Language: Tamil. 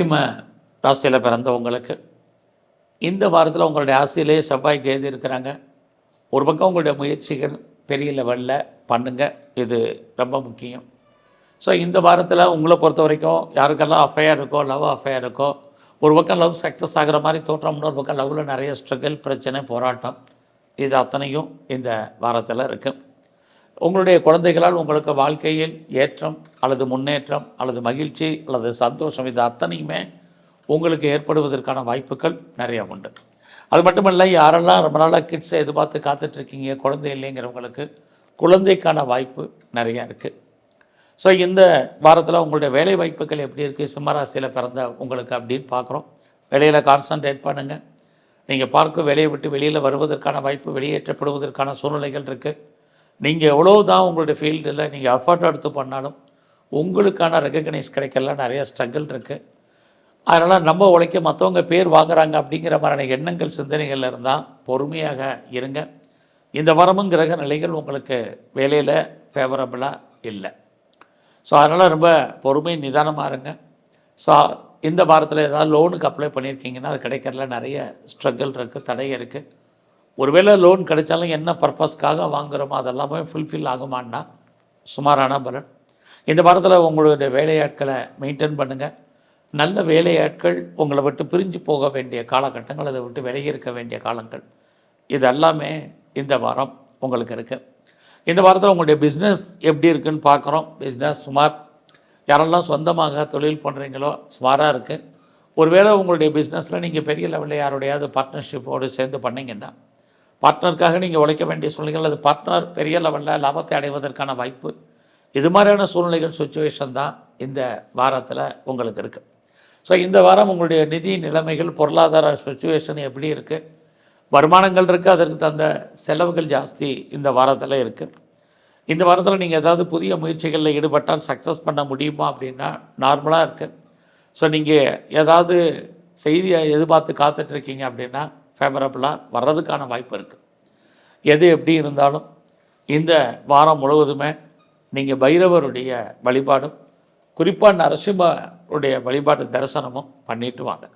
சிம்ம ராசியில் பிறந்தவங்களுக்கு இந்த வாரத்தில் உங்களுடைய ராசியிலே செவ்வாய் கேது இருக்கிறாங்க. ஒரு பக்கம் உங்களுடைய முயற்சிகள் பெரிய லெவலில் பண்ணுங்க. இது ரொம்ப முக்கியம். ஸோ இந்த வாரத்தில் உங்களை பொறுத்த வரைக்கும் யாருக்கெல்லாம் அஃபேர் இருக்கோ லவ் அஃபேர் இருக்கோ ஒரு பக்கம் லவ் சக்ஸஸ் ஆகிற மாதிரி தோற்றம் இன்னொரு பக்கம் லவ்வில் நிறைய ஸ்ட்ரகிள் பிரச்சனை போராட்டம். இது அத்தனையும் இந்த வாரத்தில் இருக்குது உங்களுடைய குழந்தைகளால் உங்களுக்கு வாழ்க்கையில் ஏற்றம் அல்லது முன்னேற்றம் அல்லது மகிழ்ச்சி அல்லது சந்தோஷம் இது அத்தனையுமே உங்களுக்கு ஏற்படுவதற்கான வாய்ப்புகள் நிறைய உண்டு. அது மட்டுமல்ல யாரெல்லாம் ரொம்ப நாளாக கிட்ஸை எதிர்பார்த்து காத்துட்ருக்கீங்க குழந்தை இல்லைங்கிறவங்களுக்கு குழந்தைக்கான வாய்ப்பு நிறையா இருக்குது ஸோ இந்த வாரத்தில் உங்களுடைய வேலை வாய்ப்புகள் எப்படி இருக்குது சிம்மராசியில் பிறந்த உங்களுக்கு அப்படின்னு பார்க்குறோம். வேலையில் கான்சன்ட்ரேட் பண்ணுங்கள் நீங்கள் பார்க்க வேலையை விட்டு வெளியில் வருவதற்கான வாய்ப்பு வெளியேற்றப்படுவதற்கான சூழ்நிலைகள் இருக்குது நீங்கள் எவ்வளோ தான் உங்களுடைய ஃபீல்டில் நீங்கள் எஃபர்ட் எடுத்து பண்ணாலும் உங்களுக்கான ரெக்கக்னைஸ் கிடைக்கல நிறைய ஸ்ட்ரகிள் இருக்குது அதனால் நம்ம உழைக்க மற்றவங்க பேர் வாங்குறாங்க அப்படிங்கிற மாதிரியான எண்ணங்கள் சிந்தனைகள் இருந்தால் பொறுமையாக இருங்க. இந்த வாரமும் கிரக நிலைகள் உங்களுக்கு வேலையில் ஃபேவரபுளாக இல்லை. ஸோ அதனால் ரொம்ப பொறுமை நிதானமாக இருங்க. ஸோ இந்த வாரத்தில் ஏதாவது லோனுக்கு அப்ளை பண்ணியிருக்கீங்கன்னா அது கிடைக்கிறதுல நிறைய ஸ்ட்ரகிள் இருக்குது தடை இருக்குது ஒருவேளை லோன் கிடைச்சாலும் என்ன பர்பஸ்க்காக வாங்குகிறோமோ அதெல்லாமே ஃபுல்ஃபில் ஆகுமான்னா சுமாரான பலன். இந்த வாரத்தில் உங்களுடைய வேலையாட்களை மெயின்டைன் பண்ணுங்கள் நல்ல வேலையாட்கள் உங்களை விட்டு பிரிஞ்சு போக வேண்டிய காலகட்டங்கள் அதை விட்டு விலகி இருக்க வேண்டிய காலங்கள் இது எல்லாமே இந்த வாரம் உங்களுக்கு இருக்குது இந்த வாரத்தில் உங்களுடைய பிஸ்னஸ் எப்படி இருக்குன்னு பார்க்குறோம். பிஸ்னஸ் சுமார் யாரெல்லாம் சொந்தமாக தொழில் பண்ணுறீங்களோ சுமாராக இருக்குது ஒருவேளை உங்களுடைய பிஸ்னஸில் நீங்கள் பெரிய லெவலில் யாரோடையாவது பார்ட்னர்ஷிப்போடு சேர்ந்து பண்ணீங்கன்னா பார்ட்னருக்காக நீங்கள் உழைக்க வேண்டிய சூழ்நிலைகள் அது பார்ட்னர் பெரிய லெவலில் லாபத்தை அடைவதற்கான வாய்ப்பு. இது மாதிரியான சூழ்நிலைகள் சுச்சுவேஷன் தான் இந்த வாரத்தில் உங்களுக்கு இருக்குது ஸோ இந்த வாரம் உங்களுடைய நிதி நிலைமைகள் பொருளாதார சுச்சுவேஷன் எப்படி இருக்குது வருமானங்கள் இருக்குது அதற்கு தகுந்த செலவுகள் ஜாஸ்தி இந்த வாரத்தில் இருக்குது இந்த வாரத்தில் நீங்கள் ஏதாவது புதிய முயற்சிகளில் ஈடுபட்டால் சக்ஸஸ் பண்ண முடியுமா அப்படின்னா நார்மலாக இருக்குது ஸோ நீங்கள் ஏதாவது செய்தியை எதிர்பார்த்து காத்துட்ருக்கீங்க அப்படின்னா ஃபேவரபுளாக வர்றதுக்கான வாய்ப்பு இருக்குது எது எப்படி இருந்தாலும் இந்த வாரம் முழுவதுமே நீங்கள் பைரவருடைய வழிபாடும் குறிப்பாக நரசிம்மருடைய வழிபாட்டு தரிசனமும் பண்ணிட்டு வாங்க.